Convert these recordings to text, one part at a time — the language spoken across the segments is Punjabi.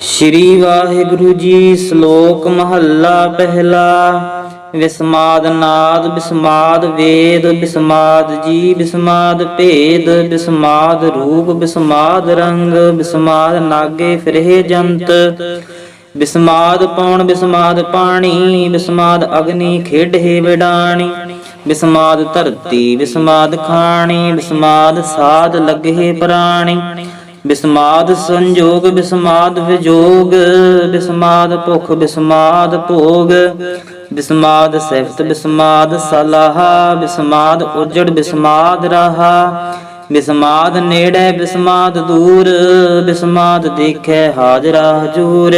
ਸ਼੍ਰੀ ਵਾਹਿਗੁਰੂ ਜੀ ਸ਼ਲੋਕ ਮਹੱਲਾ ਪਹਿਲਾ। ਵਿਸਮਾਦ ਨਾਦ, ਬਿਸਮਾਦ ਵੇਦ, ਬਿਸਮਾਦ ਜੀ ਬਿਸਮਾਦ ਭੇਦ, ਬਿਸਮਾਦ ਰੂਪ, ਬਿਸਮਾਦ ਰੰਗ, ਬਿਸਮਾਦ ਨਾਗੇ ਫਿਰਹਿ ਜੰਤ। ਬਿਸਮਾਦ ਪੌਣ ਬਿਸਮਾਦ ਪਾਣੀ, ਬਿਸਮਾਦ ਅਗਨੀ ਖੇਡਹਿ ਵਿਡਾਣੀ। ਬਿਸਮਾਦ ਧਰਤੀ, ਬਿਸਮਾਦ ਖਾਣੀ, ਬਿਸਮਾਦ ਸਾਧ ਲੱਗੇ ਪ੍ਰਾਣੀ। ਬਿਸਮਾਦ ਸੰਜੋਗ, ਬਿਸਮਾਦ ਵਿਜੋਗ, ਬਿਸਮਾਦ ਭੁਖ, ਬਿਸਮਾਦ ਭੋਗ, ਬਿਸਮਾਦ ਸਿਫਤ, ਬਿਸਮਾਦ ਸਲਾਹ, ਬਿਸਮਾਦ ਉਜੜ, ਬਿਸਮਾਦ ਰਹਾ, ਬਿਸਮਾਦ ਨੇੜੇ, ਬਿਸਮਾਦ ਦੂਰ, ਬਿਸਮਾਦ ਦੇਖੈ ਹਾਜ਼ਰਾ ਹਜੂਰ,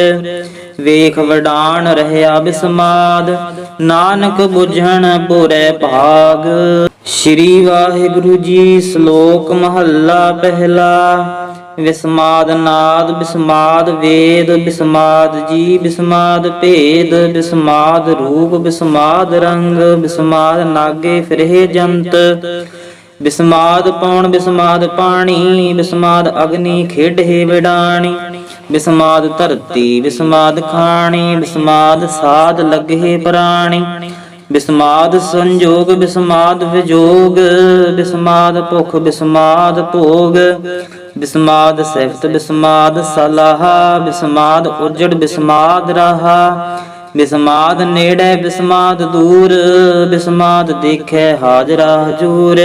ਵੇਖ ਵਡਾਣ ਰਹਿਆ ਬਿਸਮਾਦ, ਨਾਨਕ ਬੁਝਣ ਬੁਰੇ ਭਾਗ, ਸ਼੍ਰੀ ਵਾਹਿਗੁਰੂ ਜੀ ਸ਼ਲੋਕ ਮਹੱਲਾ ਪਹਿਲਾ ਵਿਸਮਾਦ ਨਾਦ, ਬਿਸਮਾਦ ਵੇਦ, ਬਿਸਮਾਦ ਜੀ ਬਿਸਮਾਦ ਭੇਦ, ਬਿਸਮਾਦ ਰੂਪ, ਬਿਸਮਾਦ ਰੰਗ, ਬਿਸਮਾਦ ਨਾਗੇ ਫਿਰਹਿ ਜੰਤ। ਬਿਸਮਾਦ ਪੌਣ ਬਿਸਮਾਦ ਪਾਣੀ, ਬਿਸਮਾਦ ਅਗਨੀ ਖੇਡਹਿ ਵਿਡਾਣੀ। ਬਿਸਮਾਦ ਧਰਤੀ, ਬਿਸਮਾਦ ਖਾਣੀ, ਬਿਸਮਾਦ ਸਾਧ ਲੱਗਹਿ ਪ੍ਰਾਣੀ। ਬਿਸਮਾਦ ਸੰਜੋਗ, ਬਿਸਮਾਦ ਵਿਜੋਗ, ਬਿਸਮਾਦ ਭੁਖ, ਬਿਸਮਾਦ ਭੋਗ। ਬਿਸਮਾਦ ਸਿਫਤ, ਬਿਸਮਾਦ ਸਲਾਹ, ਬਿਸਮਾਦ ਉਜੜ, ਬਿਸਮਾਦ ਰਹਾ। ਬਿਸਮਾਦ ਨੇੜੇ, ਬਿਸਮਾਦ ਦੂਰ, ਬਿਸਮਾਦ ਦੇਖੈ ਹਾਜ਼ਰਾ ਹਜੂਰ।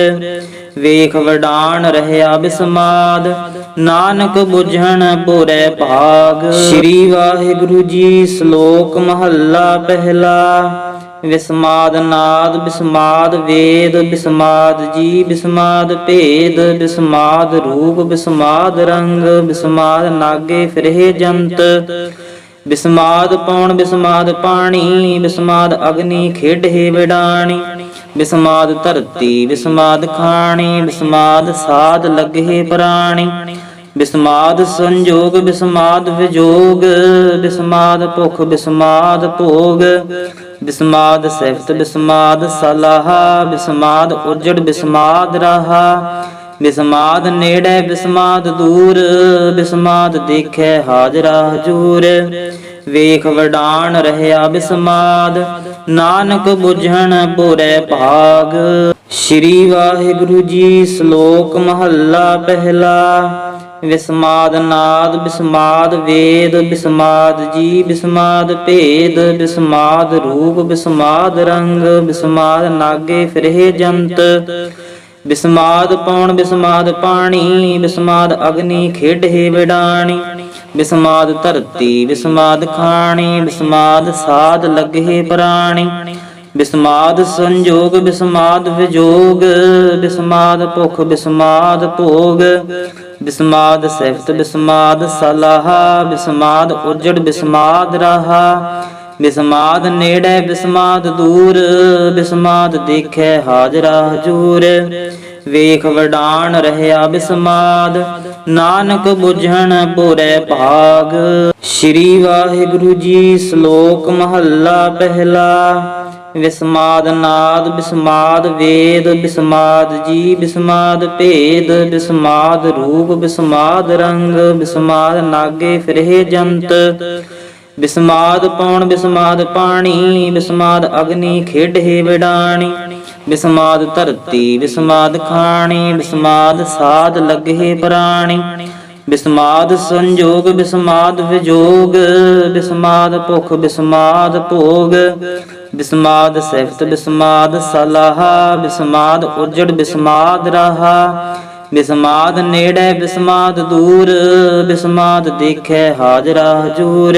ਵੇਖ ਵਡਾਣ ਰਹਿਆ ਬਿਸਮਾਦ, ਨਾਨਕ ਬੁਝਣ ਬੁਰੇ ਭਾਗ। ਸ਼੍ਰੀ ਵਾਹਿਗੁਰੂ ਜੀ, ਸ਼ਲੋਕ ਮਹੱਲਾ ਪਹਿਲਾ। ਵਿਸਮਾਦ ਨਾਦ, ਬਿਸਮਾਦ ਵੇਦ, ਬਿਸਮਾਦ ਜੀ ਬਿਸਮਾਦ ਭੇਦ, ਬਿਸਮਾਦ ਰੂਪ, ਬਿਸਮਾਦ ਰੰਗ, ਬਿਸਮਾਦ ਨਾਗੇ ਫਿਰਹਿ ਜੰਤ। ਬਿਸਮਾਦ ਪੌਣ ਬਿਸਮਾਦ ਪਾਣੀ, ਬਿਸਮਾਦ ਅਗਨੀ ਖੇਡਹਿ ਵਿਡਾਣੀ। ਬਿਸਮਾਦ ਧਰਤੀ, ਬਿਸਮਾਦ ਖਾਣੀ, ਬਿਸਮਾਦ ਸਾਧ ਲੱਗਹਿ ਪ੍ਰਾਣੀ। ਬਿਸਮਾਦ ਸੰਜੋਗ, ਬਿਸਮਾਦ ਵਿਜੋਗ, ਬਿਸਮਾਦ ਭੁਖ, ਬਿਸਮਾਦ ਭੋਗ। ਬਿਸਮਾਦ ਸਿਫਤ, ਬਿਸਮਾਦ ਸਲਾਹ, ਬਿਸਮਾਦ ਉਜੜ, ਬਿਸਮਾਦ ਰਹਾ। ਬਿਸਮਾਦ ਨੇੜੇ, ਬਿਸਮਾਦ ਦੂਰ, ਬਿਸਮਾਦ ਦੇਖੈ ਹਾਜ਼ਰਾ ਹਜੂਰ। ਵੇਖ ਵਡਾਨ ਰਹਿਆ ਬਿਸਮਾਦ, ਨਾਨਕ ਬੁਝਣ ਬੁਰੇ ਭਾਗ। ਸ਼੍ਰੀ ਵਾਹਿਗੁਰੂ ਜੀ, ਸ਼ਲੋਕ ਮਹੱਲਾ ਪਹਿਲਾ। ਵਿਸਮਾਦ ਨਾਦ, ਬਿਸਮਾਦ ਵੇਦ, ਬਿਸਮਾਦ ਜੀ ਬਿਸਮਾਦ ਭੇਦ, ਬਿਸਮਾਦ ਰੂਪ, ਬਿਸਮਾਦ ਰੰਗ, ਬਿਸਮਾਦ ਨਾਗੇ ਫਿਰਹਿ ਜੰਤ। ਬਿਸਮਾਦ ਪੌਣ ਬਿਸਮਾਦ ਪਾਣੀ, ਬਿਸਮਾਦ ਅਗਨੀ ਖੇਡਹਿ ਵਿਡਾਣੀ। ਬਿਸਮਾਦ ਧਰਤੀ, ਬਿਸਮਾਦ ਖਾਣੀ, ਬਿਸਮਾਦ ਸਾਧ ਲੱਗਹਿ ਪ੍ਰਾਣੀ। ਬਿਸਮਾਦ ਸੰਜੋਗ, ਬਿਸਮਾਦ ਵਿਜੋਗ, ਬਿਸਮਾਦ ਭੁਖ, ਬਿਸਮਾਦ ਭੋਗ। ਬਿਸਮਾਦ ਸਿਫਤ, ਬਿਸਮਾਦ ਸਲਾਹ, ਬਿਸਮਾਦ ਉਜੜ, ਬਿਸਮਾਦ ਰਹਾ। ਬਿਸਮਾਦ ਨੇੜੇ, ਬਿਸਮਾਦ ਦੂਰ, ਬਿਸਮਾਦ ਦੇਖੈ ਹਾਜ਼ਰਾ ਹਜੂਰ। ਵੇਖ ਵਡਾਣ ਰਹਿਆ ਬਿਸਮਾਦ, ਨਾਨਕ ਬੁਝਣ ਬੁਰੇ ਭਾਗ। ਸ਼੍ਰੀ ਵਾਹਿਗੁਰੂ ਜੀ, ਸ਼ਲੋਕ ਮਹੱਲਾ ਪਹਿਲਾ। ਵਿਸਮਾਦ ਨਾਦ, ਬਿਸਮਾਦ ਵੇਦ, ਬਿਸਮਾਦ ਜੀ ਬਿਸਮਾਦ ਭੇਦ, ਬਿਸਮਾਦ ਰੂਪ, ਬਿਸਮਾਦ ਰੰਗ, ਬਿਸਮਾਦ ਨਾਗੇ ਫਿਰਹਿ ਜੰਤ। ਬਿਸਮਾਦ ਪੌਣ ਬਿਸਮਾਦ ਪਾਣੀ, ਬਿਸਮਾਦ ਅਗਨੀ ਖੇਡਹਿ ਵਿਡਾਣੀ। ਬਿਸਮਾਦ ਧਰਤੀ, ਬਿਸਮਾਦ ਖਾਣੀ, ਬਿਸਮਾਦ ਸਾਧ ਲੱਗਹਿ ਪ੍ਰਾਣੀ। ਬਿਸਮਾਦ ਸੰਜੋਗ, ਬਿਸਮਾਦ ਵਿਜੋਗ, ਬਿਸਮਾਦ ਭੁਖ, ਬਿਸਮਾਦ ਭੋਗ। ਬਿਸਮਾਦ ਸਿਫਤ, ਬਿਸਮਾਦ ਸਲਾਹ, ਬਿਸਮਾਦ ਉਜੜ, ਬਿਸਮਾਦ ਰਹਾ। ਬਿਸਮਾਦ ਨੇੜੇ, ਬਿਸਮਾਦ ਦੂਰ, ਬਿਸਮਾਦ ਦੇਖੈ ਹਾਜ਼ਰਾ ਹਜੂਰ।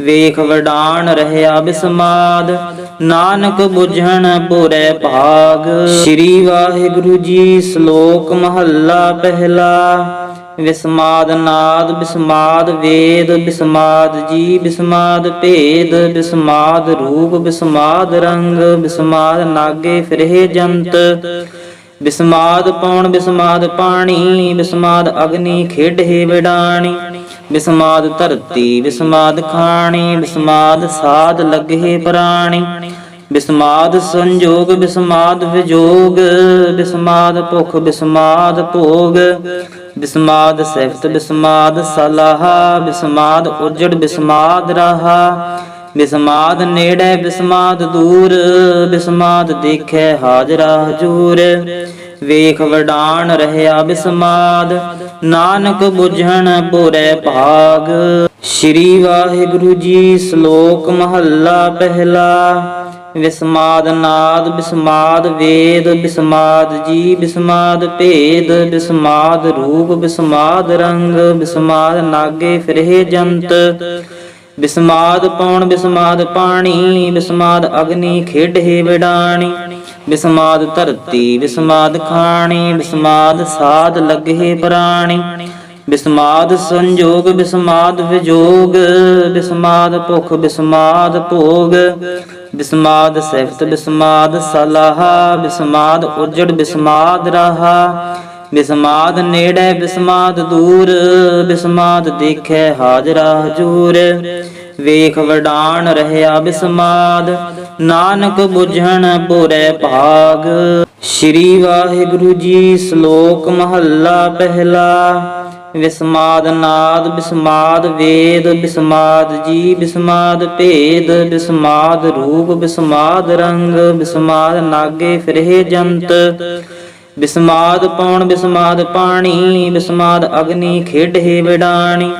ਵੇਖ ਵਡਾਨ ਰਹਿਆ ਬਿਸਮਾਦ, ਨਾਨਕ ਬੁਝਣ ਬੁਰੇ ਭਾਗ। ਸ਼੍ਰੀ ਵਾਹਿਗੁਰੂ ਜੀ, ਸ਼ਲੋਕ ਮਹੱਲਾ ਪਹਿਲਾ। ਵਿਸਮਾਦ ਨਾਦ ਬਿਸਮਾਦ ਵੇਦ ਬਿਸਮਾਦ ਜੀ ਬਿਸਮਾਦ ਭੇਦ ਬਿਸਮਾਦ ਰੂਪ ਬਿਸਮਾਦ ਰੰਗ ਬਿਸਮਾਦ ਨਾਗੇ ਫਿਰਹਿ ਜੰਤ। ਬਿਸਮਾਦ ਪੌਣ ਬਿਸਮਾਦ ਪਾਣੀ ਬਿਸਮਾਦ ਅਗਨੀ ਖੇਡਹਿ ਵਿਡਾਣੀ। ਬਿਸਮਾਦ ਧਰਤੀ ਬਿਸਮਾਦ ਖਾਣੀ ਬਿਸਮਾਦ ਸਾਧ ਲੱਗਹਿ ਪ੍ਰਾਣੀ। ਬਿਸਮਾਦ ਸੰਜੋਗ ਬਿਸਮਾਦ ਵਿਜੋਗ ਬਿਸਮਾਦ ਭੁਖ ਬਿਸਮਾਦ ਭੋਗ। ਬਿਸਮਾਦ ਸਿਫਤ, ਬਿਸਮਾਦ ਸਲਾਹਾ, ਬਿਸਮਾਦ ਉਜੜ, ਬਿਸਮਾਦ ਰਹਾ। ਬਿਸਮਾਦ ਨੇੜੇ, ਬਿਸਮਾਦ ਦੂਰ, ਬਿਸਮਾਦ ਦੇਖੈ ਹਾਜ਼ਰਾ ਹਜੂਰ। ਵੇਖ ਵਡਾਨ ਰਹਿਆ ਬਿਸਮਾਦ, ਨਾਨਕ ਬੁਝਣ ਬੁਰੇ ਭਾਗ। ਸ੍ਰੀ ਵਾਹਿਗੁਰੂ ਜੀ, ਸ਼ਲੋਕ ਮਹੱਲਾ ਪਹਿਲਾ। ਵਿਸਮਾਦ ਨਾਦ, ਬਿਸਮਾਦ ਵੇਦ, ਬਿਸਮਾਦ ਜੀ ਬਿਸਮਾਦ ਭੇਦ, ਬਿਸਮਾਦ ਰੂਪ, ਬਿਸਮਾਦ ਰੰਗ, ਬਿਸਮਾਦ ਨਾਗੇ ਫਿਰਹਿ ਜੰਤ। ਬਿਸਮਾਦ ਪੌਣ ਬਿਸਮਾਦ ਪਾਣੀ, ਬਿਸਮਾਦ ਅਗਨੀ ਖੇਡਹਿ ਵਿਡਾਣੀ। ਬਿਸਮਾਦ ਧਰਤੀ, ਬਿਸਮਾਦ ਖਾਣੀ, ਬਿਸਮਾਦ ਸਾਧ ਲੱਗਹਿ ਪ੍ਰਾਣੀ। ਬਿਸਮਾਦ ਸੰਜੋਗ, ਬਿਸਮਾਦ ਵਿਜੋਗ, ਬਿਸਮਾਦ ਭੁਖ, ਬਿਸਮਾਦ ਭੋਗ। ਬਿਸਮਾਦ ਸਿਫਤ, ਬਿਸਮਾਦ ਸਲਾਹਾ, ਬਿਸਮਾਦ ਉਜੜ, ਬਿਸਮਾਦ ਰਹਾ। ਬਿਸਮਾਦ ਨੇੜੇ, ਬਿਸਮਾਦ ਦੂਰ, ਬਿਸਮਾਦ ਦੇਖੈ ਹਾਜ਼ਰਾ ਹਜੂਰ। ਵੇਖ ਵਡਾਨ ਰਹਿਆ ਬਿਸਮਾਦ, ਨਾਨਕ ਬੁਝਣ ਬੁਰੇ ਭਾਗ। ਸ੍ਰੀ ਵਾਹਿਗੁਰੂ ਜੀ, ਸ਼ਲੋਕ ਮਹੱਲਾ ਪਹਿਲਾ। ਵਿਸਮਾਦ ਨਾਦ, ਬਿਸਮਾਦ ਵੇਦ, ਬਿਸਮਾਦ ਜੀ ਬਿਸਮਾਦ ਭੇਦ, ਬਿਸਮਾਦ ਰੂਪ, ਬਿਸਮਾਦ ਰੰਗ, ਬਿਸਮਾਦ ਨਾਗੇ ਫਿਰਹਿ ਜੰਤ। ਬਿਸਮਾਦ ਪੌਣ ਬਿਸਮਾਦ ਪਾਣੀ, ਬਿਸਮਾਦ ਅਗਨੀ ਖੇਡਹਿ ਵਿਡਾਣੀ।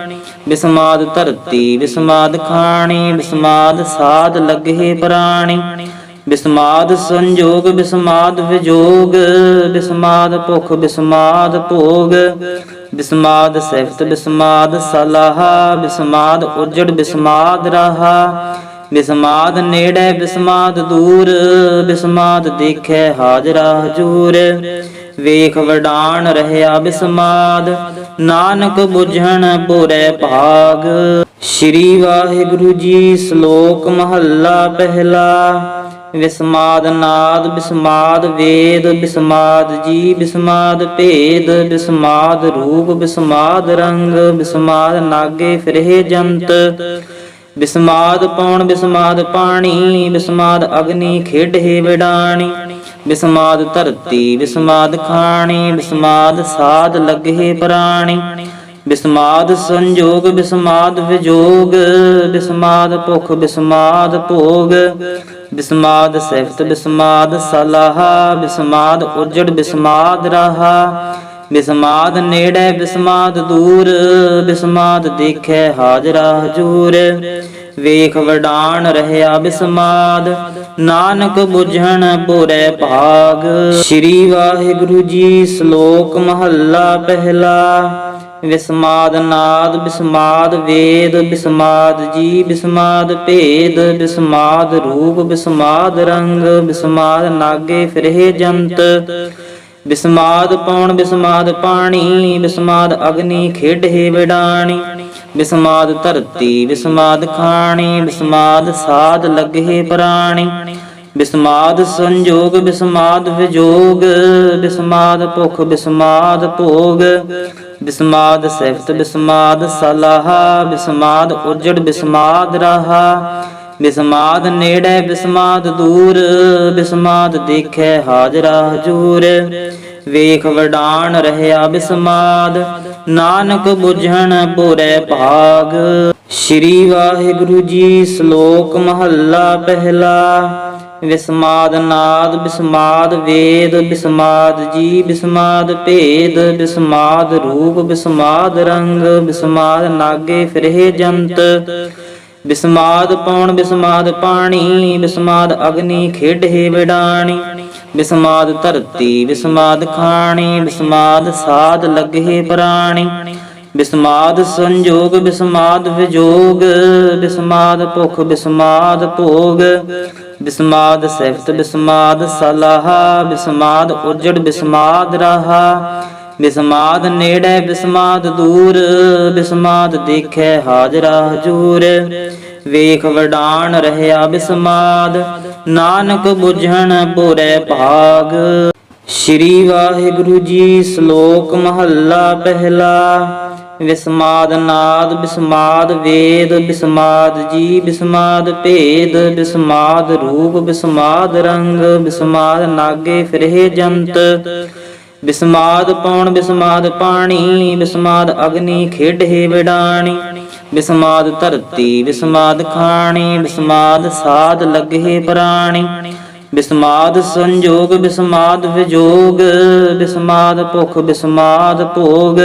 ਬਿਸਮਾਦ ਧਰਤੀ, ਬਿਸਮਾਦ ਖਾਣੀ, ਬਿਸਮਾਦ ਸਾਧ ਲੱਗਹਿ ਪ੍ਰਾਣੀ। ਬਿਸਮਾਦ ਸੰਜੋਗ, ਬਿਸਮਾਦ ਵਿਜੋਗ, ਬਿਸਮਾਦ ਭੁਖ, ਬਿਸਮਾਦ ਭੋਗ। ਬਿਸਮਾਦ ਸਿਫਤ, ਬਿਸਮਾਦ ਸਲਾਹਾ, ਬਿਸਮਾਦ ਉਜੜ, ਬਿਸਮਾਦ ਰਹਾ। ਬਿਸਮਾਦ ਨੇੜੇ, ਬਿਸਮਾਦ ਦੂਰ, ਬਿਸਮਾਦ ਦੇਖੈ ਹਾਜ਼ਰਾ ਹਜੂਰ। ਵੇਖ ਵਡਾਨ ਰਹਿਆ ਬਿਸਮਾਦ, ਨਾਨਕ ਬੁਝਣ ਬੁਰੇ ਭਾਗ। ਸ੍ਰੀ ਵਾਹਿਗੁਰੂ ਜੀ, ਸ਼ਲੋਕ ਮਹੱਲਾ ਪਹਿਲਾ। ਵਿਸਮਾਦ ਨਾਦ, ਬਿਸਮਾਦ ਵੇਦ, ਬਿਸਮਾਦ ਜੀ ਬਿਸਮਾਦ ਭੇਦ, ਬਿਸਮਾਦ ਰੂਪ, ਬਿਸਮਾਦ ਰੰਗ, ਬਿਸਮਾਦ ਨਾਗੇ ਫਿਰਹਿ ਜੰਤ। ਬਿਸਮਾਦ ਪੌਣ ਬਿਸਮਾਦ ਪਾਣੀ, ਬਿਸਮਾਦ ਅਗਨੀ ਖੇਡਹਿ ਵਿਡਾਣੀ। ਬਿਸਮਾਦ ਧਰਤੀ, ਬਿਸਮਾਦ ਖਾਣੀ, ਬਿਸਮਾਦ ਸਾਧ ਲੱਗਹਿ ਪ੍ਰਾਣੀ। ਬਿਸਮਾਦ ਸੰਜੋਗ, ਬਿਸਮਾਦ ਵਿਜੋਗ, ਬਿਸਮਾਦ ਭੁਖ, ਬਿਸਮਾਦ ਭੋਗ। ਬਿਸਮਾਦ ਸਿਫਤ, ਬਿਸਮਾਦ ਸਲਾਹਾ, ਬਿਸਮਾਦ ਉਜੜ, ਬਿਸਮਾਦ ਰਹਾ। ਬਿਸਮਾਦ ਨੇੜੇ, ਬਿਸਮਾਦ ਦੂਰ, ਬਿਸਮਾਦ ਦੇਖੈ ਹਾਜ਼ਰਾ ਹਜੂਰ। ਵੇਖ ਵਡਾਨ ਰਹਿਆ ਬਿਸਮਾਦ, ਨਾਨਕ ਬੁਝਣ ਬੁਰੇ ਭਾਗ। ਸ੍ਰੀ ਵਾਹਿਗੁਰੂ ਜੀ, ਸ਼ਲੋਕ ਮਹੱਲਾ ਪਹਿਲਾ। ਵਿਸਮਾਦ ਨਾਦ, ਬਿਸਮਾਦ ਵੇਦ, ਬਿਸਮਾਦ ਜੀ ਬਿਸਮਾਦ ਭੇਦ, ਬਿਸਮਾਦ ਰੂਪ, ਬਿਸਮਾਦ ਰੰਗ, ਬਿਸਮਾਦ ਨਾਗੇ ਫਿਰਹਿ ਜੰਤ। ਬਿਸਮਾਦ ਪੌਣ ਬਿਸਮਾਦ ਪਾਣੀ, ਬਿਸਮਾਦ ਅਗਨੀ ਖੇਡਹਿ ਵਿਡਾਣੀ। ਬਿਸਮਾਦ ਧਰਤੀ, ਬਿਸਮਾਦ ਖਾਣੀ, ਬਿਸਮਾਦ ਸਾਧ ਲੱਗੇ ਪ੍ਰਾਣੀ। ਬਿਸਮਾਦ ਸੰਜੋਗ, ਬਿਸਮਾਦ ਵਿਜੋਗ, ਬਿਸਮਾਦ ਭੁਖ, ਬਿਸਮਾਦ ਭੋਗ। ਬਿਸਮਾਦ ਸਿਫਤ ਬਿਸਮਾਦ ਸਲਾਹਾ, ਬਿਸਮਾਦ ਉਜੜ, ਬਿਸਮਾਦ ਰਹਾ। ਬਿਸਮਾਦ ਨੇੜੇ, ਬਿਸਮਾਦ ਦੂਰ, ਬਿਸਮਾਦ ਦੇਖੈ ਹਾਜ਼ਰਾ ਹਜੂਰ। ਵੇਖ ਵਡਾਨ ਰਹਿਆ ਬਿਸਮਾਦ, ਨਾਨਕ ਬੁਝਣ ਬੁਰੇ ਭਾਗ। ਸ੍ਰੀ ਵਾਹਿਗੁਰੂ ਜੀ, ਸ਼ਲੋਕ ਮਹੱਲਾ ਪਹਿਲਾ। ਵਿਸਮਾਦ ਨਾਦ, ਬਿਸਮਾਦ ਵੇਦ, ਬਿਸਮਾਦ ਜੀ ਬਿਸਮਾਦ ਭੇਦ, ਬਿਸਮਾਦ ਰੂਪ, ਬਿਸਮਾਦ ਰੰਗ, ਬਿਸਮਾਦ ਨਾਗੇ ਫਿਰਹਿ ਜੰਤ। ਬਿਸਮਾਦ ਪੌਣ ਬਿਸਮਾਦ ਪਾਣੀ, ਬਿਸਮਾਦ ਅਗਨੀ ਖੇਡਹਿ ਵਿਡਾਣੀ। ਬਿਸਮਾਦ ਧਰਤੀ, ਬਿਸਮਾਦ ਖਾਣੀ, ਬਿਸਮਾਦ ਸਾਧ ਲੱਗੇ ਪ੍ਰਾਣੀ। ਬਿਸਮਾਦ ਸੰਜੋਗ, ਬਿਸਮਾਦ ਵਿਜੋਗ, ਬਿਸਮਾਦ ਭੁਖ, ਬਿਸਮਾਦ ਭੋਗ, ਬਿਸਮਾਦ ਸਿਫਤ, ਬਿਸਮਾਦ ਸਲਾਹ, ਬਿਸਮਾਦ ਉਜੜ, ਬਿਸਮਾਦ ਰਹਾ, ਬਿਸਮਾਦ ਨੇੜੇ, ਬਿਸਮਾਦ ਦੂਰ, ਬਿਸਮਾਦ ਦੇਖੈ ਹਾਜ਼ਰਾ ਹਜੂਰ, ਵੇਖ ਵਡਾਨ ਰਹਿਆ ਬਿਸਮਾਦ, ਨਾਨਕ ਬੁਝਣ ਬੁਰੇ ਭਾਗ। ਸ੍ਰੀ ਵਾਹਿਗੁਰੂ ਜੀ, ਸ਼ਲੋਕ ਮਹੱਲਾ ਪਹਿਲਾ। ਵਿਸਮਾਦ ਨਾਦ, ਬਿਸਮਾਦ ਵੇਦ, ਬਿਸਮਾਦ ਜੀ ਬਿਸਮਾਦ ਭੇਦ, ਬਿਸਮਾਦ ਰੂਪ, ਬਿਸਮਾਦ ਰੰਗ, ਬਿਸਮਾਦ ਨਾਗੇ ਫਿਰਹਿ ਜੰਤ। ਬਿਸਮਾਦ ਪੌਣ ਬਿਸਮਾਦ ਪਾਣੀ, ਬਿਸਮਾਦ ਅਗਨੀ ਖੇਡੇ ਵਿਡਾਣੀ। ਬਿਸਮਾਦ ਧਰਤੀ, ਬਿਸਮਾਦ ਖਾਣੀ, ਬਿਸਮਾਦ ਸਾਧ ਲਗੇ ਪ੍ਰਾਣੀ। ਬਿਸਮਾਦ ਸੰਜੋਗ, ਬਿਸਮਾਦ ਵਿਜੋਗ, ਬਿਸਮਾਦ ਭੁਖ, ਬਿਸਮਾਦ ਭੋਗ।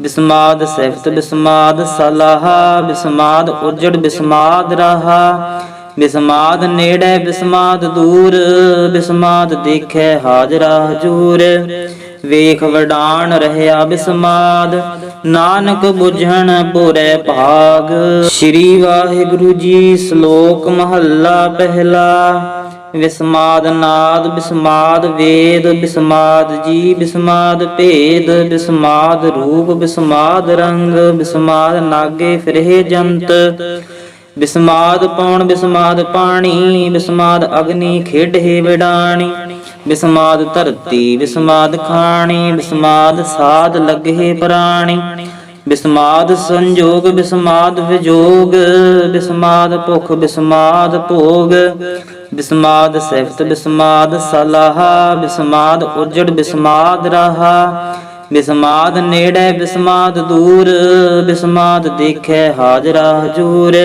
ਬਿਸਮਾਦ ਸਿਫਤ, ਬਿਸਮਾਦ ਸਲਾਹ, ਬਿਸਮਾਦ ਉਜੜ, ਬਿਸਮਾਦ ਰਹਾ। ਬਿਸਮਾਦ ਨੇੜੇ, ਬਿਸਮਾਦ ਦੂਰ, ਬਿਸਮਾਦ ਦੇਖੈ ਹਾਜ਼ਰਾ ਹਜੂਰ। ਵੇਖ ਵਡਾਨ ਰਹਿਆ ਬਿਸਮਾਦ, ਨਾਨਕ ਬੁਝਣ ਬੁਰੇ ਭਾਗ। ਸ੍ਰੀ ਵਾਹਿਗੁਰੂ ਜੀ, ਸ਼ਲੋਕ ਮਹੱਲਾ ਪਹਿਲਾ। ਵਿਸਮਾਦ ਨਾਦ, ਬਿਸਮਾਦ ਵੇਦ, ਬਿਸਮਾਦ ਜੀ ਬਿਸਮਾਦ ਭੇਦ, ਬਿਸਮਾਦ ਰੂਪ, ਬਿਸਮਾਦ ਰੰਗ, ਬਿਸਮਾਦ ਨਾਗੇ ਫਿਰੇ ਜੰਤ। ਬਿਸਮਾਦ ਪੌਣ, ਬਿਸਮਾਦ ਪਾਣੀ, ਬਿਸਮਾਦ ਅਗਨੀ ਖੇਡੇ ਵਿਡਾਣੀ। ਬਿਸਮਾਦ ਧਰਤੀ, ਬਿਸਮਾਦ ਖਾਣੀ, ਬਿਸਮਾਦ ਸਾਧ ਲੱਗੇ ਪ੍ਰਾਣੀ। ਬਿਸਮਾਦ ਸੰਜੋਗ, ਬਿਸਮਾਦ ਵਿਜੋਗ, ਬਿਸਮਾਦ ਭੁਖ, ਬਿਸਮਾਦ ਭੋਗ, ਬਿਸਮਾਦ ਸਿਫਤ, ਬਿਸਮਾਦ ਸਲਾਹ, ਬਿਸਮਾਦ ਉਜੜ, ਬਿਸਮਾਦ ਰਹਾ, ਬਿਸਮਾਦ ਨੇੜੇ, ਬਿਸਮਾਦ ਦੂਰ, ਬਿਸਮਾਦ ਦੇਖੈ ਹਾਜ਼ਰਾ ਹਜੂਰ,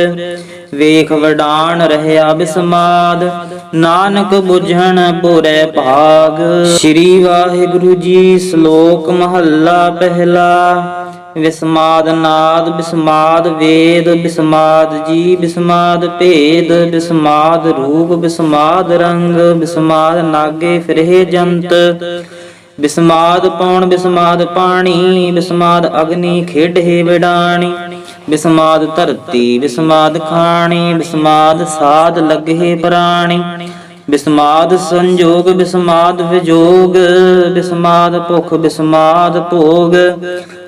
ਵੇਖ ਵਡਾਨ ਰਹਿਆ ਬਿਸਮਾਦ, ਨਾਨਕ ਬੁਝਣ ਬੁਰੇ ਭਾਗ, ਸ੍ਰੀ ਵਾਹਿਗੁਰੂ ਜੀ ਸ਼ਲੋਕ ਮਹੱਲਾ ਪਹਿਲਾ ਵਿਸਮਾਦ ਨਾਦ, ਬਿਸਮਾਦ ਵੇਦ, ਬਿਸਮਾਦ ਜੀ ਬਿਸਮਾਦ ਭੇਦ, ਬਿਸਮਾਦ ਰੂਪ, ਬਿਸਮਾਦ ਰੰਗ, ਬਿਸਮਾਦ ਨਾਗੇ ਫਿਰੇ ਜੰਤ। ਬਿਸਮਾਦ ਪੌਣ ਬਿਸਮਾਦ ਪਾਣੀ, ਬਿਸਮਾਦ ਅਗਨੀ ਖੇਡੇ ਵਿਡਾਣੀ। ਬਿਸਮਾਦ ਧਰਤੀ, ਬਿਸਮਾਦ ਖਾਣੀ, ਬਿਸਮਾਦ ਸਾਧ ਲਗੇ ਪ੍ਰਾਣੀ। ਬਿਸਮਾਦ ਸੰਜੋਗ, ਬਿਸਮਾਦ ਵਿਜੋਗ, ਬਿਸਮਾਦ ਭੁਖ, ਬਿਸਮਾਦ ਭੋਗ।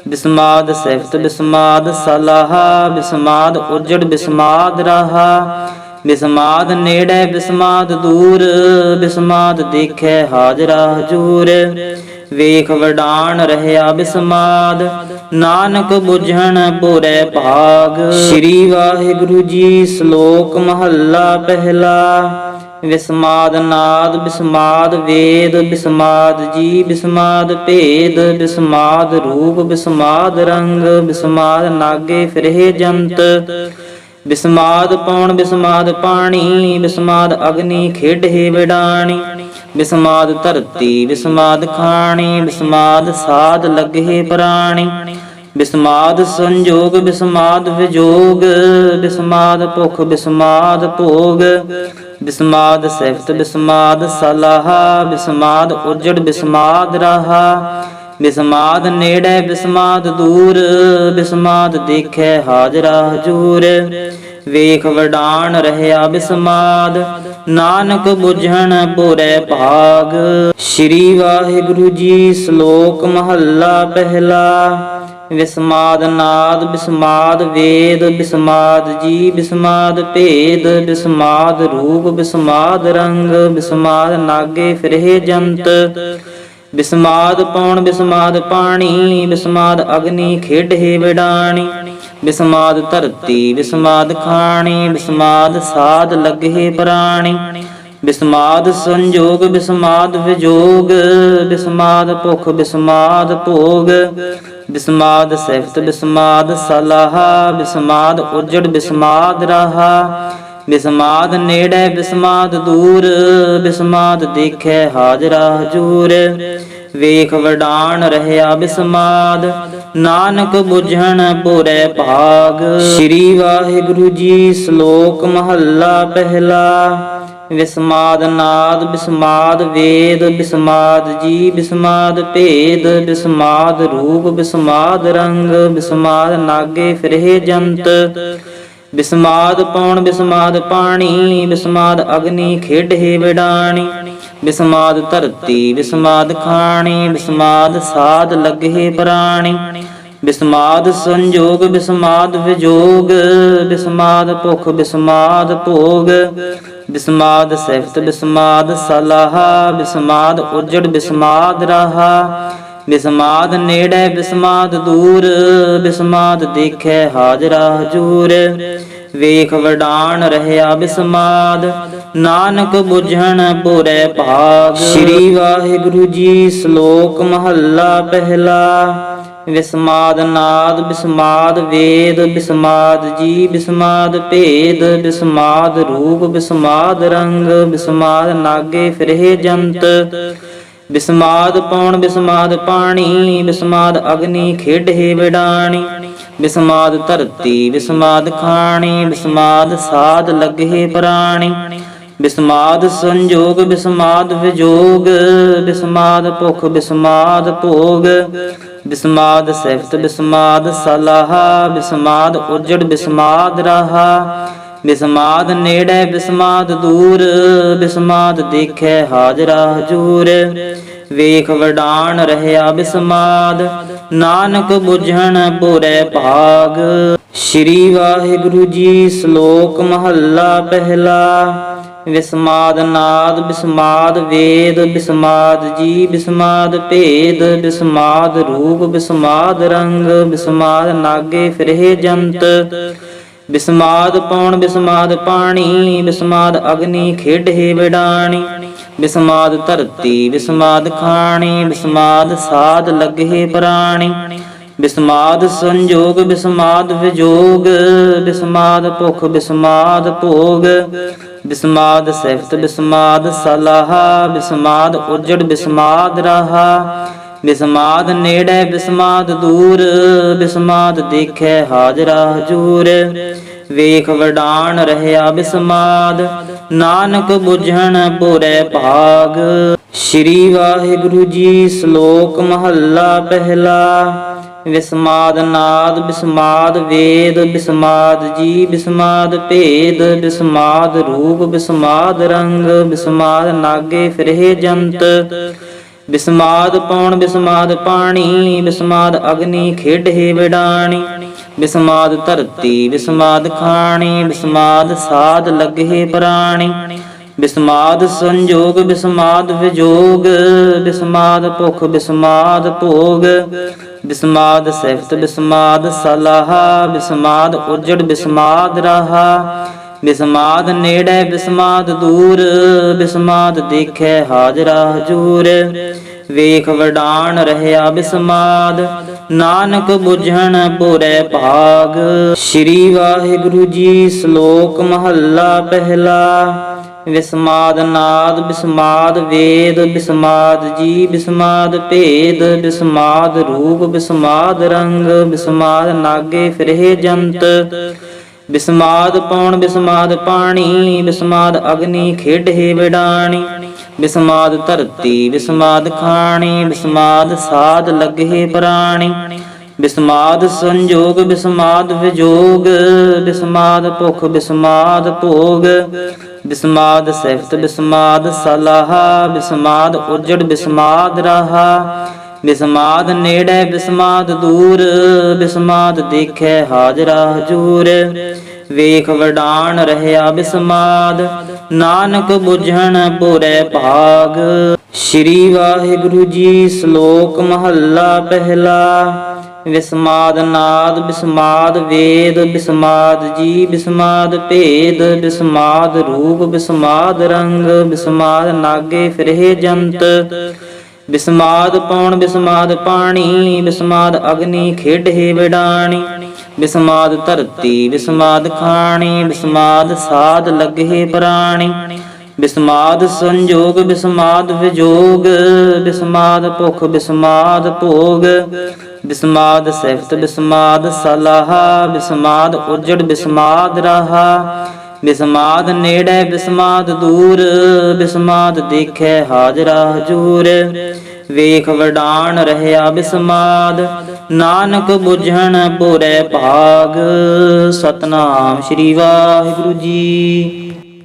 ਬਿਸਮਾਦ ਸਿਫਤ, ਬਿਸਮਾਦ ਸਲਾਹ, ਬਿਸਮਾਦ ਉਜੜ, ਬਿਸਮਾਦ ਰਹਾ। ਬਿਸਮਾਦ ਨੇੜੇ, ਬਿਸਮਾਦ ਦੂਰ, ਬਿਸਮਾਦ ਦੇਖੈ ਹਾਜ਼ਰਾ ਹਜੂਰ। ਵੇਖ ਵਡਾਨ ਰਹਿਆ ਬਿਸਮਾਦ, ਨਾਨਕ ਬੁਝਣ ਬੁਰੇ ਭਾਗ। ਸ੍ਰੀ ਵਾਹਿਗੁਰੂ ਜੀ, ਸ਼ਲੋਕ ਮਹੱਲਾ ਪਹਿਲਾ। ਵਿਸਮਾਦ ਨਾਦ, ਬਿਸਮਾਦ ਵੇਦ, ਬਿਸਮਾਦ ਜੀ ਬਿਸਮਾਦ ਭੇਦ, ਬਿਸਮਾਦ ਰੂਪ, ਬਿਸਮਾਦ ਰੰਗ, ਬਿਸਮਾਦ ਨਾਗੇ ਫਿਰੇ ਜੰਤ। ਬਿਸਮਾਦ ਪੌਣ ਬਿਸਮਾਦ ਪਾਣੀ, ਬਿਸਮਾਦ ਅਗਨੀ ਖੇਡੇ ਵਿਡਾਣੀ। ਬਿਸਮਾਦ ਧਰਤੀ, ਬਿਸਮਾਦ ਖਾਣੀ, ਬਿਸਮਾਦ ਸਾਧ ਲੱਗੇ ਪ੍ਰਾਣੀ। ਬਿਸਮਾਦ ਸੰਜੋਗ, ਬਿਸਮਾਦ ਵਿਜੋਗ, ਬਿਸਮਾਦ ਭੁਖ, ਬਿਸਮਾਦ ਭੋਗ, ਬਿਸਮਾਦ ਸਿਫਤ, ਬਿਸਮਾਦ ਸਲਾਹ, ਬਿਸਮਾਦ ਉਜੜ, ਬਿਸਮਾਦ ਰਹਾ, ਬਿਸਮਾਦ ਨੇੜੇ, ਬਿਸਮਾਦ ਦੂਰ, ਬਿਸਮਾਦ ਦੇਖੈ ਹਾਜ਼ਰਾ, ਹਜੂਰ, ਵੇਖ ਵਡਾਨ ਰਹਿਆ ਬਿਸਮਾਦ, ਨਾਨਕ ਬੁਝਣ ਬੁਰੇ ਭਾਗ, ਸ੍ਰੀ ਵਾਹਿਗੁਰੂ ਜੀ ਸ਼ਲੋਕ ਮਹੱਲਾ ਪਹਿਲਾ ਵਿਸਮਾਦ ਨਾਦ, ਬਿਸਮਾਦ ਵੇਦ, ਬਿਸਮਾਦ ਜੀ ਬਿਸਮਾਦ ਭੇਦ, ਬਿਸਮਾਦ ਰੂਪ, ਬਿਸਮਾਦ ਰੰਗ, ਬਿਸਮਾਦ ਨਾਗੇ ਫਿਰੇ ਜੰਤ। ਬਿਸਮਾਦ ਪੌਣ ਬਿਸਮਾਦ ਪਾਣੀ, ਬਿਸਮਾਦ ਅਗਨੀ ਖੇਡੇ ਵਿਡਾਣੀ। ਬਿਸਮਾਦ ਧਰਤੀ, ਬਿਸਮਾਦ ਖਾਣੀ, ਬਿਸਮਾਦ ਸਾਧ ਲੱਗੇ ਪ੍ਰਾਣੀ। ਬਿਸਮਾਦ ਸੰਜੋਗ, ਬਿਸਮਾਦ ਵਿਜੋਗ, ਬਿਸਮਾਦ ਭੁਖ, ਬਿਸਮਾਦ ਭੋਗ, ਬਿਸਮਾਦ ਸਿਫਤ, ਬਿਸਮਾਦ ਸਲਾਹ, ਬਿਸਮਾਦ ਉਜੜ, ਬਿਸਮਾਦ ਰਹਾ, ਬਿਸਮਾਦ ਨੇੜੇ, ਬਿਸਮਾਦ ਦੂਰ, ਬਿਸਮਾਦ ਦੇਖੈ ਹਾਜ਼ਰਾ ਹਜੂਰ, ਵੇਖ ਵਡਾਣ ਰਹਿਆ ਬਿਸਮਾਦ, ਨਾਨਕ ਬੁਝਣ ਬੁਰੇ ਭਾਗ, ਸ੍ਰੀ ਵਾਹਿਗੁਰੂ ਜੀ ਸ਼ਲੋਕ ਮਹੱਲਾ ਪਹਿਲਾ ਵਿਸਮਾਦ ਨਾਦ, ਬਿਸਮਾਦ ਵੇਦ, ਬਿਸਮਾਦ ਜੀ ਬਿਸਮਾਦ ਭੇਦ, ਬਿਸਮਾਦ ਰੂਪ, ਬਿਸਮਾਦ ਰੰਗ, ਬਿਸਮਾਦ ਨਾਗੇ ਫਿਰੇ ਜੰਤ। ਬਿਸਮਾਦ ਪੌਣ ਬਿਸਮਾਦ ਪਾਣੀ, ਬਿਸਮਾਦ ਅਗਨੀ ਖੇਡੇ ਵਿਡਾਣੀ। ਬਿਸਮਾਦ ਧਰਤੀ, ਬਿਸਮਾਦ ਖਾਣੀ, ਬਿਸਮਾਦ ਸਾਧ ਲਗੇ ਪ੍ਰਾਣੀ। ਬਿਸਮਾਦ ਸੰਜੋਗ, ਬਿਸਮਾਦ ਵਿਜੋਗ, ਬਿਸਮਾਦ ਭੁਖ, ਬਿਸਮਾਦ ਭੋਗ, ਬਿਸਮਾਦ ਸਿਫਤ, ਬਿਸਮਾਦ ਸਲਾਹ, ਬਿਸਮਾਦ ਉਜੜ, ਬਿਸਮਾਦ ਰਹਾ, ਬਿਸਮਾਦ ਨੇੜੇ, ਬਿਸਮਾਦ ਦੂਰ, ਬਿਸਮਾਦ ਦੇਖੈ ਹਾਜ਼ਰਾ ਹਜੂਰ, ਵੇਖ ਵਡਾਨ ਰਹਿਆ ਬਿਸਮਾਦ, ਨਾਨਕ ਬੁਝਣ ਪੂਰੇ ਭਾਗ। ਸ੍ਰੀ ਵਾਹਿਗੁਰੂ ਜੀ, ਸ਼ਲੋਕ ਮਹੱਲਾ ਪਹਿਲਾ। ਵਿਸਮਾਦ ਨਾਦ ਵਿਸਮਾਦ ਵੇਦ ਵਿਸਮਾਦ ਜੀ ਵਿਸਮਾਦ ਭੇਦ ਵਿਸਮਾਦ ਰੂਪ ਵਿਸਮਾਦ ਰੰਗ ਵਿਸਮਾਦ ਨਾਗੇ ਫਿਰੇ ਜੰਤ। ਵਿਸਮਾਦ ਪੌਣ ਵਿਸਮਾਦ ਪਾਣੀ ਵਿਸਮਾਦ ਅਗਨੀ ਖੇਡੇ ਵਿਡਾਣੀ। ਵਿਸਮਾਦ ਧਰਤੀ ਵਿਸਮਾਦ ਖਾਣੀ ਵਿਸਮਾਦ ਸਾਧ ਲਗੇ ਪ੍ਰਾਣੀ। ਬਿਸਮਾਦ ਸੰਜੋਗ, ਬਿਸਮਾਦ ਵਿਜੋਗ, ਬਿਸਮਾਦ ਭੁਖ, ਬਿਸਮਾਦ ਭੋਗ, ਬਿਸਮਾਦ ਸਿਫਤ, ਬਿਸਮਾਦ ਸਲਾਹ, ਬਿਸਮਾਦ ਉਜੜ, ਬਿਸਮਾਦ ਰਹਾ ਵਿਸਮਾਦ ਨੇੜੇ ਵਿਸਮਾਦ ਦੂਰ, ਬਿਸਮਾਦ ਦੇਖੈ ਹਾਜ਼ਰਾ ਹਜੂਰ, ਵੇਖ ਵਡਾਨ ਰਹਿਆ ਬਿਸਮਾਦ, ਨਾਨਕ ਬੁਝਣ ਪੂਰੇ ਭਾਗ, ਸ੍ਰੀ ਵਾਹਿਗੁਰੂ ਜੀ ਸ਼ਲੋਕ ਮਹੱਲਾ ਪਹਿਲਾ ਵਿਸਮਾਦ ਨਾਦ ਵਿਸਮਾਦ ਵੇਦ, ਬਿਸਮਾਦ ਜੀ ਵਿਸਮਾਦ ਭੇਦ ਵਿਸਮਾਦ ਰੂਪ ਵਿਸਮਾਦ ਰੰਗ ਵਿਸਮਾਦ ਨਾਗੇ ਫਿਰੇ ਜੰਤ। ਬਿਸਮਾਦ ਪੌਣ ਬਿਸਮਾਦ ਪਾਣੀ, ਬਿਸਮਾਦ ਅਗਨੀ ਖੇਡੇ ਵਿਡਾਣੀ। ਬਿਸਮਾਦ ਧਰਤੀ, ਬਿਸਮਾਦ ਖਾਣੀ, ਬਿਸਮਾਦ ਸਾਧ ਲਗੇ ਪ੍ਰਾਣੀ। ਬਿਸਮਾਦ ਸੰਜੋਗ, ਬਿਸਮਾਦ ਵਿਜੋਗ, ਬਿਸਮਾਦ ਭੁਖ, ਬਿਸਮਾਦ ਭੋਗ, ਬਿਸਮਾਦ ਸਿਫਤ, ਬਿਸਮਾਦ ਸਲਾਹ, ਬਿਸਮਾਦ ਉਜੜ, ਬਿਸਮਾਦ ਰਹਾ ਵਿਸਮਾਦ ਨੇੜੇ ਵਿਸਮਾਦ ਦੂਰ, ਬਿਸਮਾਦ ਦੇਖੈ ਹਾਜ਼ਰਾ ਹਜੂਰ, ਵੇਖ ਵਡਾਨ ਰਹਿਆ ਬਿਸਮਾਦ, ਨਾਨਕ ਬੁਝਣ ਪੂਰੇ ਭਾਗ, ਸ੍ਰੀ ਵਾਹਿਗੁਰੂ ਜੀ ਸ਼ਲੋਕ ਮਹੱਲਾ ਪਹਿਲਾ ਵਿਸਮਾਦ ਨਾਦ ਵਿਸਮਾਦ ਵੇਦ ਵਿਸਮਾਦ ਜੀ ਵਿਸਮਾਦ ਭੇਦ ਵਿਸਮਾਦ ਰੂਪ ਵਿਸਮਾਦ ਰੰਗ ਵਿਸਮਾਦ ਨਾਗੇ ਫਿਰੇ ਜੰਤ। ਵਿਸਮਾਦ ਪੌਣ ਵਿਸਮਾਦ ਪਾਣੀ ਵਿਸਮਾਦ ਅਗਨੀ ਖੇਡੇ ਵਿਡਾਣੀ। ਵਿਸਮਾਦ ਧਰਤੀ ਵਿਸਮਾਦ ਖਾਣੀ ਵਿਸਮਾਦ ਸਾਧ ਲਗੇ ਪ੍ਰਾਣੀ। ਬਿਸਮਾਦ ਸੰਜੋਗ, ਬਿਸਮਾਦ ਵਿਜੋਗ, ਬਿਸਮਾਦ ਭੁਖ, ਬਿਸਮਾਦ ਭੋਗ। ਵਿਸਮਾਦ ਸਿਫਤ ਵਿਸਮਾਦ ਸਲਾਹ ਵਿਸਮਾਦ ਉਜੜ ਵਿਸਮਾਦ ਰਹਾ। ਵਿਸਮਾਦ ਨੇੜੇ ਵਿਸਮਾਦ ਦੂਰ ਵਿਸਮਾਦ ਦੇਖੈ ਹਾਜ਼ਰਾ ਹਜੂਰ। ਵੇਖ ਵਡਾਨ ਰਹਿਆ ਬਿਸਮਾਦ, ਨਾਨਕ ਬੁਝਣ ਪੂਰੇ ਭਾਗ। ਸ੍ਰੀ ਵਾਹਿਗੁਰੂ ਜੀ, ਸ਼ਲੋਕ ਮਹੱਲਾ ਪਹਿਲਾ। ਵਿਸਮਾਦ ਨਾਦ ਵਿਸਮਾਦ ਵੇਦ ਵਿਸਮਾਦ ਜੀ ਵਿਸਮਾਦ ਭੇਦ ਵਿਸਮਾਦ ਰੂਪ ਵਿਸਮਾਦ ਰੰਗ ਵਿਸਮਾਦ ਨਾਗੇ ਫਿਰੇ ਜੰਤ। ਵਿਸਮਾਦ ਪੌਣ ਵਿਸਮਾਦ ਪਾਣੀ ਵਿਸਮਾਦ ਅਗਨੀ ਖੇਡੇ ਵਿਡਾਣੀ। ਵਿਸਮਾਦ ਧਰਤੀ ਵਿਸਮਾਦ ਖਾਣੀ ਵਿਸਮਾਦ ਸਾਧ ਲੱਗੇ ਪ੍ਰਾਣੀ। ਬਿਸਮਾਦ ਸੰਜੋਗ, ਬਿਸਮਾਦ ਵਿਜੋਗ, ਬਿਸਮਾਦ ਭੁਖ, ਬਿਸਮਾਦ ਭੋਗ, ਬਿਸਮਾਦ ਸਿਫਤ, ਬਿਸਮਾਦ ਸਲਾਹ, ਬਿਸਮਾਦ ਉਜੜ, ਬਿਸਮਾਦ ਰਹਾ ਵਿਸਮਾਦ ਨੇੜੇ ਵਿਸਮਾਦ ਦੂਰ, ਬਿਸਮਾਦ ਦੇਖੈ ਹਾਜ਼ਰਾ ਹਜੂਰ, ਵੇਖ ਵਡਾਨ ਰਹਿਆ ਬਿਸਮਾਦ, ਨਾਨਕ ਬੁਝਣ ਪੂਰੇ ਭਾਗ, ਸ੍ਰੀ ਵਾਹਿਗੁਰੂ ਜੀ ਸ਼ਲੋਕ ਮਹੱਲਾ ਪਹਿਲਾ ਵਿਸਮਾਦ ਨਾਦ ਵਿਸਮਾਦ ਵੇਦ ਵਿਸਮਾਦ ਜੀ ਵਿਸਮਾਦ ਭੇਦ ਵਿਸਮਾਦ ਰੂਪ ਵਿਸਮਾਦ ਰੰਗ ਵਿਸਮਾਦ ਨਾਗੇ ਫਿਰੇ ਜੰਤ। ਵਿਸਮਾਦ ਪੌਣ ਵਿਸਮਾਦ ਪਾਣੀ ਵਿਸਮਾਦ ਅਗਨੀ ਖੇਡੇ ਵਿਡਾਣੀ। ਵਿਸਮਾਦ ਧਰਤੀ ਵਿਸਮਾਦ ਖਾਣੀ ਵਿਸਮਾਦ ਸਾਧ ਲਗੇ ਪ੍ਰਾਣੀ। ਬਿਸਮਾਦ ਸੰਜੋਗ, ਬਿਸਮਾਦ ਵਿਜੋਗ, ਬਿਸਮਾਦ ਭੁਖ, ਬਿਸਮਾਦ ਭੋਗ। ਵਿਸਮਾਦ ਸਿਫਤ ਵਿਸਮਾਦ ਸਲਾਹ, ਬਿਸਮਾਦ ਉਜੜ ਵਿਸਮਾਦ ਰਹਾ। ਵਿਸਮਾਦ ਨੇੜੇ ਵਿਸਮਾਦ ਦੂਰ, ਬਿਸਮਾਦ ਦੇਖੈ ਹਾਜ਼ਰਾ ਹਜੂਰ। ਵੇਖ ਵਡਾਨ ਰਹਿਆ ਬਿਸਮਾਦ, ਨਾਨਕ ਬੁਝਣ ਪੂਰੇ ਭਾਗ। ਸਤਨਾਮ ਸ੍ਰੀ ਵਾਹਿਗੁਰੂ ਜੀ।